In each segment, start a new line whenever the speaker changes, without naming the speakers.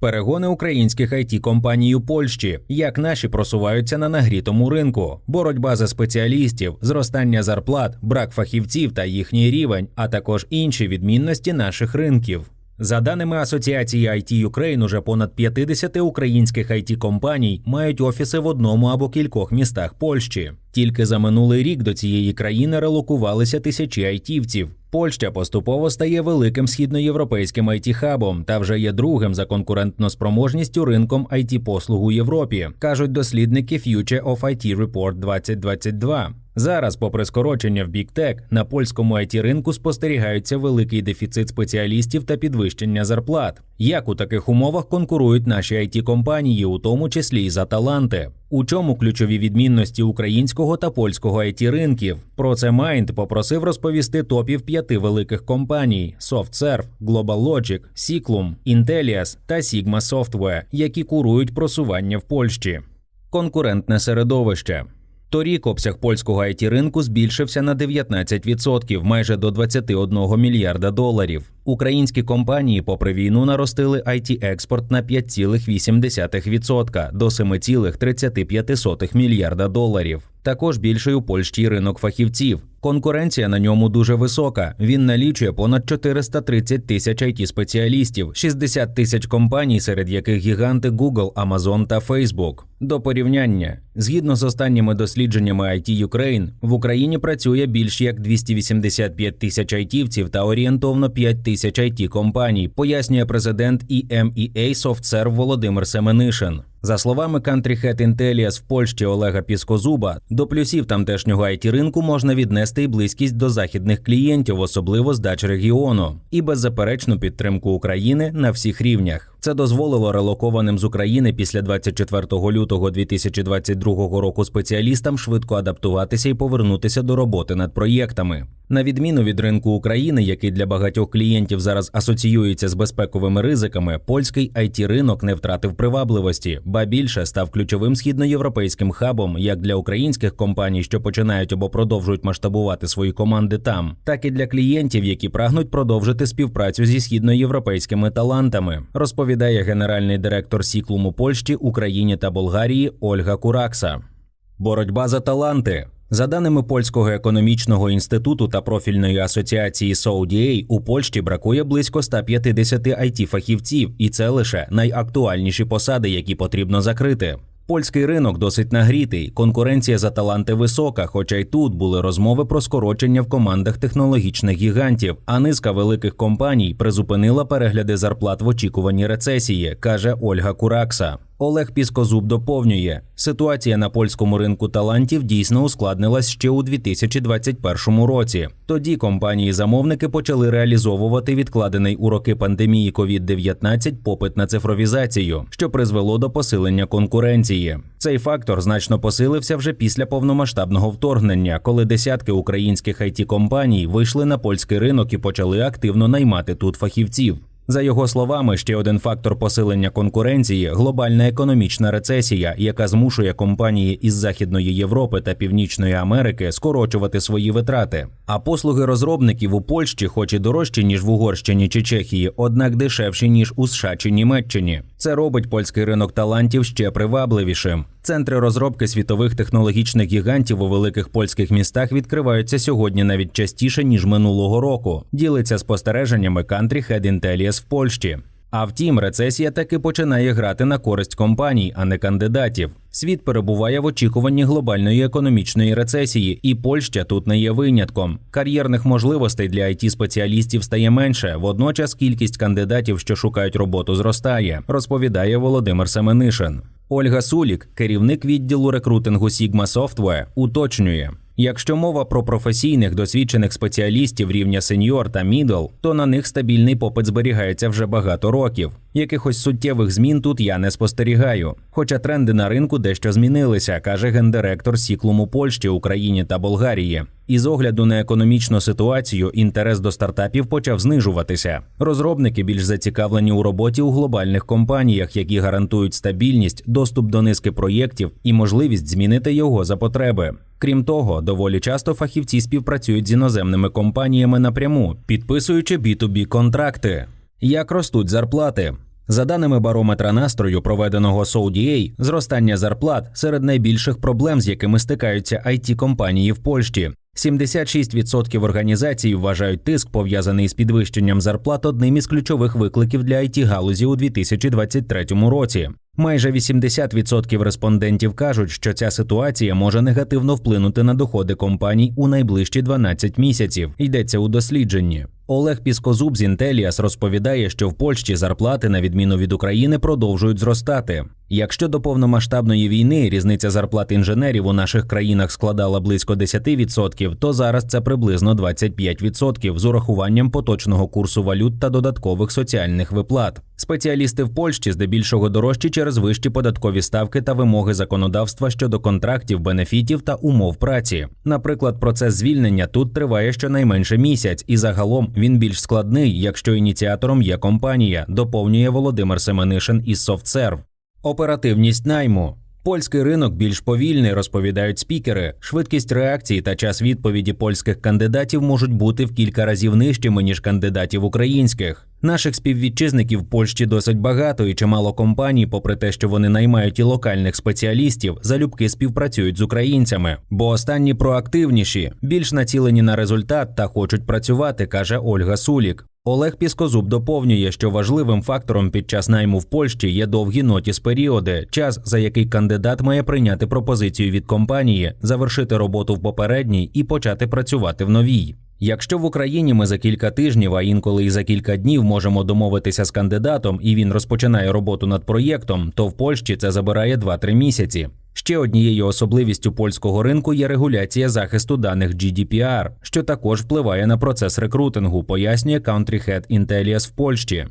Перегони українських it компаній у Польщі, як наші просуваються на нагрітому ринку, боротьба за спеціалістів, зростання зарплат, брак фахівців та їхній рівень, а також інші відмінності наших ринків. За даними Асоціації IT Ukraine, уже понад 50 українських it компаній мають офіси в одному або кількох містах Польщі. Тільки за минулий рік до цієї країни релокувалися тисячі айтівців. Польща поступово стає великим східноєвропейським it хабом та вже є другим за конкурентноспроможністю ринком it послуг у Європі, кажуть дослідники Future of IT Report 2022. Зараз, попри скорочення в Tech, на польському it ринку спостерігається великий дефіцит спеціалістів та підвищення зарплат. Як у таких умовах конкурують наші it компанії, у тому числі й за таланти? У чому ключові відмінності українського та польського it ринків? Про це Mind попросив розповісти топів п'яти великих компаній: SoftServe, GlobalLogic, Ciclum, Intellias та Sigma Software, які курують просування в Польщі. Конкурентне середовище. Торік обсяг польського it ринку збільшився на 19%, майже до 21 мільярда доларів. Українські компанії, попри війну, наростили it експорт на 5,8% до 7,35 мільярда доларів. Також більший у Польщі ринок фахівців. Конкуренція на ньому дуже висока. Він налічує понад 430 тисяч it спеціалістів, 60 тисяч компаній, серед яких гіганти Google, Amazon та Facebook. До порівняння, згідно з останніми дослідженнями IT Ukraine, в Україні працює більш як 285 тисяч айтівців та орієнтовно 5 тисяч it компаній, пояснює президент EMEA SoftServe Володимир Семенишин. За словами Country Head Intellias в Польщі Олега Піскозуба, до плюсів тамтешнього it ринку можна віднести й близькість до західних клієнтів, особливо з дач регіону, і беззаперечну підтримку України на всіх рівнях. Це дозволило релокованим з України після 24 лютого 2022 року спеціалістам швидко адаптуватися і повернутися до роботи над проєктами. На відміну від ринку України, який для багатьох клієнтів зараз асоціюється з безпековими ризиками, польський it ринок не втратив привабливості, ба більше став ключовим східноєвропейським хабом як для українських компаній, що починають або продовжують масштабувати свої команди там, так і для клієнтів, які прагнуть продовжити співпрацю зі східноєвропейськими талантами. Розповідає генеральний директор Сіклуму Польщі, Україні та Болгарії Ольга Куракса. Боротьба за таланти. За даними польського економічного інституту та профільної асоціації SODA, у Польщі бракує близько 150 it фахівців, і це лише найактуальніші посади, які потрібно закрити. Польський ринок досить нагрітий, конкуренція за таланти висока, хоча й тут були розмови про скорочення в командах технологічних гігантів. А низка великих компаній призупинила перегляди зарплат в очікуванні рецесії, каже Ольга Куракса. Олег Піскозуб доповнює, ситуація на польському ринку талантів дійсно ускладнилась ще у 2021 році. Тоді компанії-замовники почали реалізовувати відкладений у роки пандемії COVID-19 попит на цифровізацію, що призвело до посилення конкуренції. Цей фактор значно посилився вже після повномасштабного вторгнення, коли десятки українських it компаній вийшли на польський ринок і почали активно наймати тут фахівців. За його словами, ще один фактор посилення конкуренції глобальна економічна рецесія, яка змушує компанії із Західної Європи та Північної Америки скорочувати свої витрати. А послуги розробників у Польщі, хоч і дорожчі ніж в Угорщині чи Чехії, однак дешевші ніж у США чи Німеччині. Це робить польський ринок талантів ще привабливішим. Центри розробки світових технологічних гігантів у великих польських містах відкриваються сьогодні навіть частіше ніж минулого року. Ділиться спостереженнями Country Head Intellias в Польщі. А втім, рецесія таки починає грати на користь компаній, а не кандидатів. Світ перебуває в очікуванні глобальної економічної рецесії, і Польща тут не є винятком. Кар'єрних можливостей для it спеціалістів стає менше. Водночас кількість кандидатів, що шукають роботу, зростає, розповідає Володимир Семенишин. Ольга Сулік, керівник відділу рекрутингу Sigma Software, уточнює. Якщо мова про професійних досвідчених спеціалістів рівня сеньор та мідл, то на них стабільний попит зберігається вже багато років. Якихось суттєвих змін тут я не спостерігаю. Хоча тренди на ринку дещо змінилися, каже гендиректор Сіклуму Польщі, Україні та Болгарії. І з огляду на економічну ситуацію інтерес до стартапів почав знижуватися. Розробники більш зацікавлені у роботі у глобальних компаніях, які гарантують стабільність, доступ до низки проєктів і можливість змінити його за потреби. Крім того, доволі часто фахівці співпрацюють з іноземними компаніями напряму, підписуючи B2B контракти. Як ростуть зарплати? За даними барометра настрою, проведеного SODA, зростання зарплат серед найбільших проблем, з якими стикаються it компанії в Польщі. 76% організацій вважають тиск, пов'язаний з підвищенням зарплат, одним із ключових викликів для it галузі у 2023 році. Майже 80% респондентів кажуть, що ця ситуація може негативно вплинути на доходи компаній у найближчі 12 місяців. Йдеться у дослідженні. Олег Піскозуб з Інтеліас розповідає, що в Польщі зарплати, на відміну від України, продовжують зростати. Якщо до повномасштабної війни різниця зарплат інженерів у наших країнах складала близько 10%, то зараз це приблизно 25% з урахуванням поточного курсу валют та додаткових соціальних виплат. Спеціалісти в Польщі здебільшого дорожчі через вищі податкові ставки та вимоги законодавства щодо контрактів, бенефітів та умов праці. Наприклад, процес звільнення тут триває щонайменше місяць, і загалом він більш складний, якщо ініціатором є компанія, доповнює Володимир Семенишин із SoftServe. Оперативність найму. Польський ринок більш повільний, розповідають спікери. Швидкість реакції та час відповіді польських кандидатів можуть бути в кілька разів нижчими ніж кандидатів українських. Наших співвітчизників в Польщі досить багато, і чимало компаній, попри те, що вони наймають і локальних спеціалістів, залюбки співпрацюють з українцями, бо останні проактивніші, більш націлені на результат та хочуть працювати, каже Ольга Сулік. Олег Піскозуб доповнює, що важливим фактором під час найму в Польщі є довгі нотіс періоди, час за який кандидат має прийняти пропозицію від компанії, завершити роботу в попередній і почати працювати в новій. Якщо в Україні ми за кілька тижнів, а інколи і за кілька днів можемо домовитися з кандидатом, і він розпочинає роботу над проєктом, то в Польщі це забирає 2-3 місяці. Ще однією особливістю польського ринку є регуляція захисту даних GDPR, що також впливає на процес рекрутингу, пояснює Country Head Intellias в Польщі.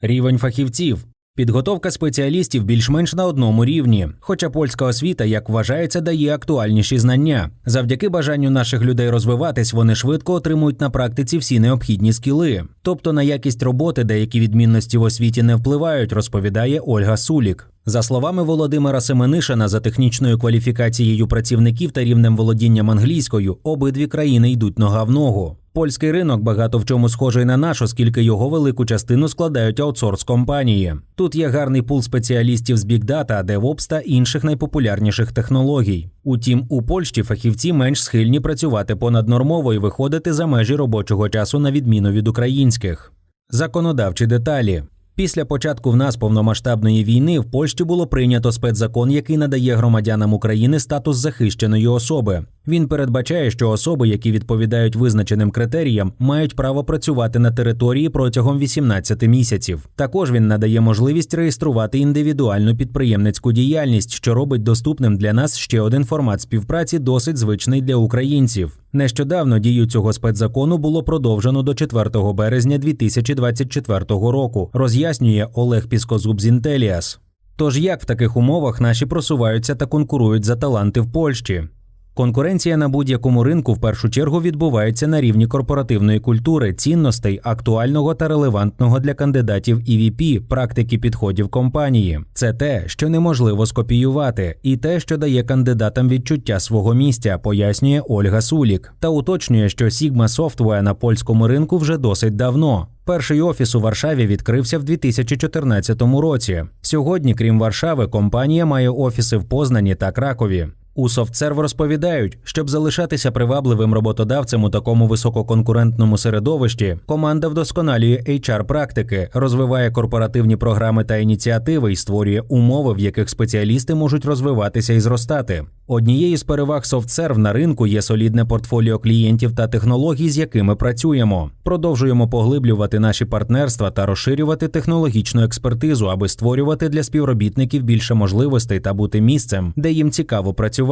Рівень фахівців. Підготовка спеціалістів більш-менш на одному рівні, хоча польська освіта, як вважається, дає актуальніші знання. Завдяки бажанню наших людей розвиватись, вони швидко отримують на практиці всі необхідні скіли. Тобто на якість роботи деякі відмінності в освіті не впливають, розповідає Ольга Сулік. За словами Володимира Семенишина, за технічною кваліфікацією працівників та рівнем володінням англійською, обидві країни йдуть нога в ногу. Польський ринок багато в чому схожий на наш, оскільки його велику частину складають аутсорс компанії. Тут є гарний пул спеціалістів з бікдата, DevOps та інших найпопулярніших технологій. Утім, у Польщі фахівці менш схильні працювати понаднормово і виходити за межі робочого часу на відміну від українських. Законодавчі деталі. Після початку в нас повномасштабної війни в Польщі було прийнято спецзакон, який надає громадянам України статус захищеної особи. Він передбачає, що особи, які відповідають визначеним критеріям, мають право працювати на території протягом 18 місяців. Також він надає можливість реєструвати індивідуальну підприємницьку діяльність, що робить доступним для нас ще один формат співпраці, досить звичний для українців. Нещодавно дію цього спецзакону було продовжено до 4 березня 2024 року. Роз'яснює Олег Піскозуб з Інтеліас. Тож як в таких умовах наші просуваються та конкурують за таланти в Польщі? Конкуренція на будь-якому ринку в першу чергу відбувається на рівні корпоративної культури, цінностей, актуального та релевантного для кандидатів EVP, практики підходів компанії. Це те, що неможливо скопіювати, і те, що дає кандидатам відчуття свого місця, пояснює Ольга Сулік. Та уточнює, що Sigma Software на польському ринку вже досить давно. Перший офіс у Варшаві відкрився в 2014 році. Сьогодні, крім Варшави, компанія має офіси в Познані та Кракові. У SoftServe розповідають, щоб залишатися привабливим роботодавцем у такому висококонкурентному середовищі, команда вдосконалює HR-практики, розвиває корпоративні програми та ініціативи і створює умови, в яких спеціалісти можуть розвиватися і зростати. Однією з переваг SoftServe на ринку є солідне портфоліо клієнтів та технологій, з якими працюємо. Продовжуємо поглиблювати наші партнерства та розширювати технологічну експертизу, аби створювати для співробітників більше можливостей та бути місцем, де їм цікаво працювати.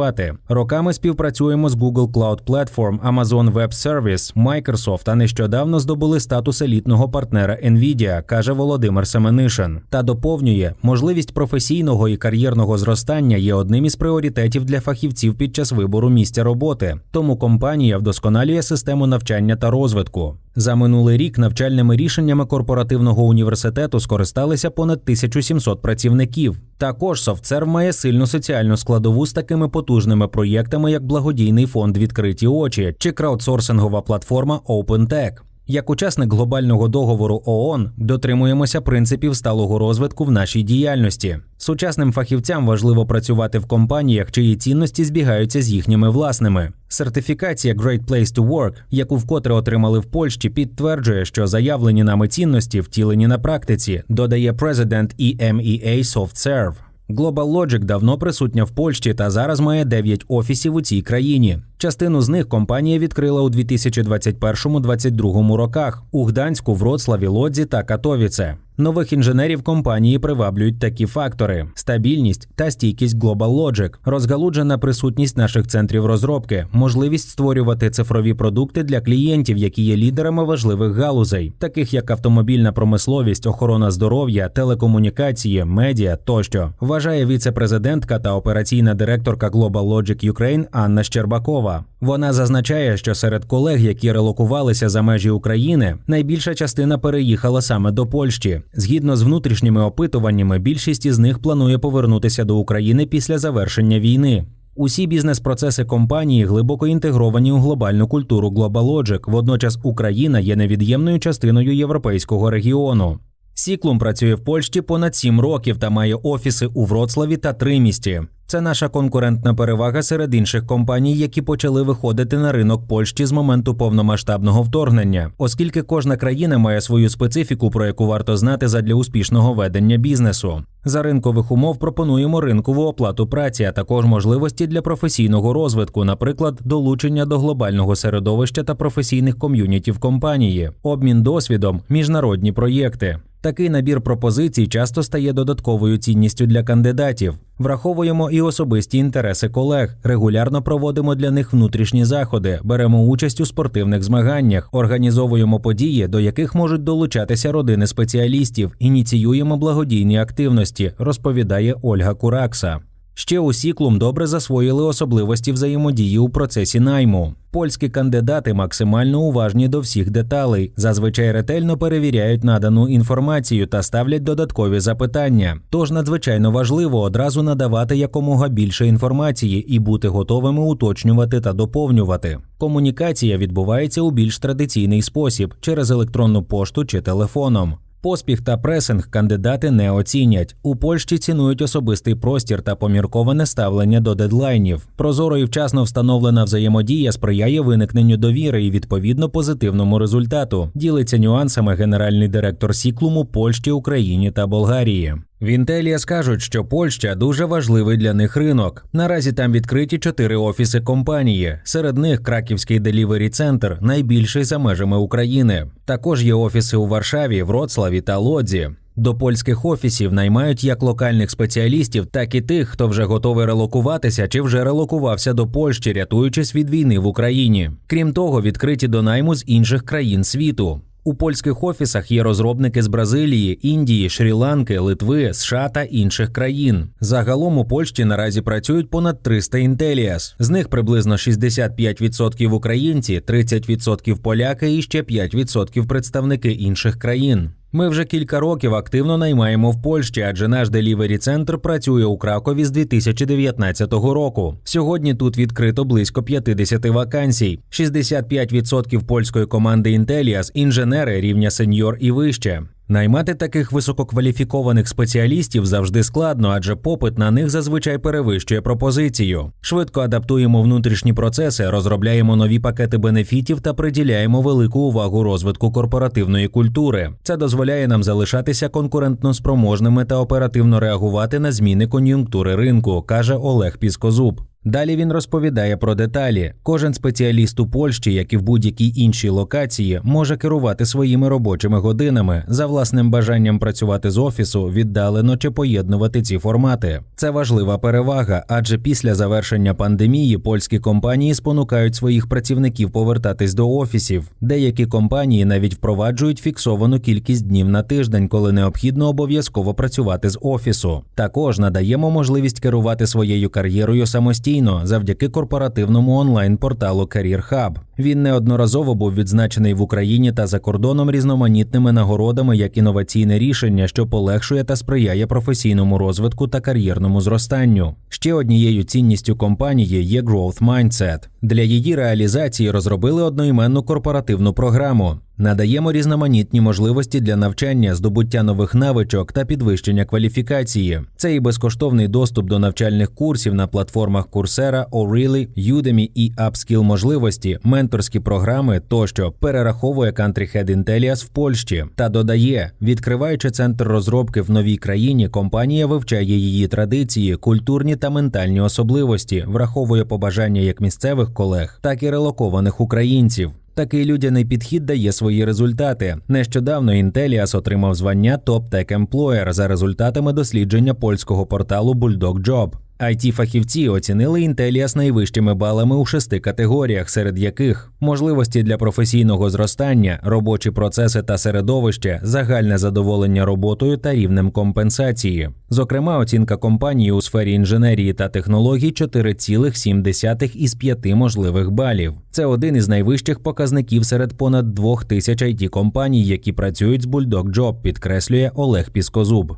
Роками співпрацюємо з Google Cloud Platform, Amazon Web Service, Microsoft, а нещодавно здобули статус елітного партнера Nvidia, каже Володимир Семенишин. Та доповнює, можливість професійного і кар'єрного зростання є одним із пріоритетів для фахівців під час вибору місця роботи. Тому компанія вдосконалює систему навчання та розвитку. За минулий рік навчальними рішеннями корпоративного університету скористалися понад 1700 працівників. Також Софтсерв має сильну соціальну складову з такими потужними проєктами, як благодійний фонд Відкриті очі чи краудсорсингова платформа OpenTech. Як учасник глобального договору ООН дотримуємося принципів сталого розвитку в нашій діяльності. Сучасним фахівцям важливо працювати в компаніях, чиї цінності збігаються з їхніми власними. Сертифікація Great Place to Work, яку вкотре отримали в Польщі, підтверджує, що заявлені нами цінності втілені на практиці, додає президент EMEA SoftServe. Global Logic давно присутня в Польщі та зараз має 9 офісів у цій країні. Частину з них компанія відкрила у 2021-2022 роках у Гданську, Вроцлаві, Лодзі та Катовіце. Нових інженерів компанії приваблюють такі фактори: стабільність та стійкість Global Logic, розгалуджена присутність наших центрів розробки, можливість створювати цифрові продукти для клієнтів, які є лідерами важливих галузей, таких як автомобільна промисловість, охорона здоров'я, телекомунікації, медіа тощо, вважає віце-президентка та операційна директорка Global Logic Ukraine Анна Щербакова. Вона зазначає, що серед колег, які релокувалися за межі України, найбільша частина переїхала саме до Польщі. Згідно з внутрішніми опитуваннями, більшість із них планує повернутися до України після завершення війни. Усі бізнес-процеси компанії глибоко інтегровані у глобальну культуру GlobalLogic. Водночас Україна є невід'ємною частиною європейського регіону. Сіклум працює в Польщі понад сім років та має офіси у Вроцлаві та Тримісті. Це наша конкурентна перевага серед інших компаній, які почали виходити на ринок Польщі з моменту повномасштабного вторгнення, оскільки кожна країна має свою специфіку, про яку варто знати задля успішного ведення бізнесу. За ринкових умов пропонуємо ринкову оплату праці, а також можливості для професійного розвитку, наприклад, долучення до глобального середовища та професійних ком'юніті в компанії, обмін досвідом, міжнародні проєкти. Такий набір пропозицій часто стає додатковою цінністю для кандидатів. Враховуємо і особисті інтереси колег, регулярно проводимо для них внутрішні заходи, беремо участь у спортивних змаганнях, організовуємо події, до яких можуть долучатися родини спеціалістів, ініціюємо благодійні активності, розповідає Ольга Куракса. Ще у Сіклум добре засвоїли особливості взаємодії у процесі найму. Польські кандидати максимально уважні до всіх деталей, зазвичай ретельно перевіряють надану інформацію та ставлять додаткові запитання. Тож надзвичайно важливо одразу надавати якомога більше інформації і бути готовими уточнювати та доповнювати. Комунікація відбувається у більш традиційний спосіб через електронну пошту чи телефоном. Поспіх та пресинг кандидати не оцінять. У Польщі цінують особистий простір та помірковане ставлення до дедлайнів. Прозоро і вчасно встановлена взаємодія сприяє виникненню довіри і відповідно позитивному результату. Ділиться нюансами генеральний директор Сіклуму Польщі, Україні та Болгарії. В Інтелія скажуть, що Польща дуже важливий для них ринок. Наразі там відкриті чотири офіси компанії. Серед них Краківський делівері центр найбільший за межами України. Також є офіси у Варшаві, Вроцлаві та Лодзі. До польських офісів наймають як локальних спеціалістів, так і тих, хто вже готовий релокуватися чи вже релокувався до Польщі, рятуючись від війни в Україні. Крім того, відкриті до найму з інших країн світу. У польських офісах є розробники з Бразилії, Індії, Шрі-Ланки, Литви, США та інших країн. Загалом у Польщі наразі працюють понад 300 Інтеліас. З них приблизно 65% українці, 30% поляки і ще 5% представники інших країн. Ми вже кілька років активно наймаємо в Польщі, адже наш делівері центр працює у Кракові з 2019 року. Сьогодні тут відкрито близько 50 вакансій. 65% польської команди Інтеліас інженери рівня сеньор і вище. Наймати таких висококваліфікованих спеціалістів завжди складно, адже попит на них зазвичай перевищує пропозицію. Швидко адаптуємо внутрішні процеси, розробляємо нові пакети бенефітів та приділяємо велику увагу розвитку корпоративної культури. Це дозволяє нам залишатися конкурентно спроможними та оперативно реагувати на зміни кон'юнктури ринку, каже Олег Піскозуб. Далі він розповідає про деталі. Кожен спеціаліст у Польщі, як і в будь-якій іншій локації, може керувати своїми робочими годинами за власним бажанням працювати з офісу віддалено чи поєднувати ці формати. Це важлива перевага, адже після завершення пандемії польські компанії спонукають своїх працівників повертатись до офісів. Деякі компанії навіть впроваджують фіксовану кількість днів на тиждень, коли необхідно обов'язково працювати з офісу. Також надаємо можливість керувати своєю кар'єрою самостійно завдяки корпоративному онлайн-порталу Career Hub. Він неодноразово був відзначений в Україні та за кордоном різноманітними нагородами як інноваційне рішення, що полегшує та сприяє професійному розвитку та кар'єрному зростанню. Ще однією цінністю компанії є Growth Mindset. Для її реалізації розробили одноіменну корпоративну програму. Надаємо різноманітні можливості для навчання, здобуття нових навичок та підвищення кваліфікації. Це і безкоштовний доступ до навчальних курсів на платформах Coursera, O'Reilly, Udemy і Upskill можливості, менторські програми тощо перераховує Country Head Intellias в Польщі та додає, відкриваючи центр розробки в новій країні, компанія вивчає її традиції, культурні та ментальні особливості, враховує побажання як місцевих колег, так і релокованих українців. Такий людяний підхід дає свої результати. Нещодавно Intellias отримав звання Top Tech Employer за результатами дослідження польського порталу Bulldog Job. It фахівці оцінили Intellias найвищими балами у шести категоріях, серед яких можливості для професійного зростання, робочі процеси та середовище, загальне задоволення роботою та рівнем компенсації. Зокрема, оцінка компанії у сфері інженерії та технологій 4,7 із 5 можливих балів. Це один із найвищих показників серед понад двох тисяч it компаній, які працюють з Bulldog Job, підкреслює Олег Піскозуб.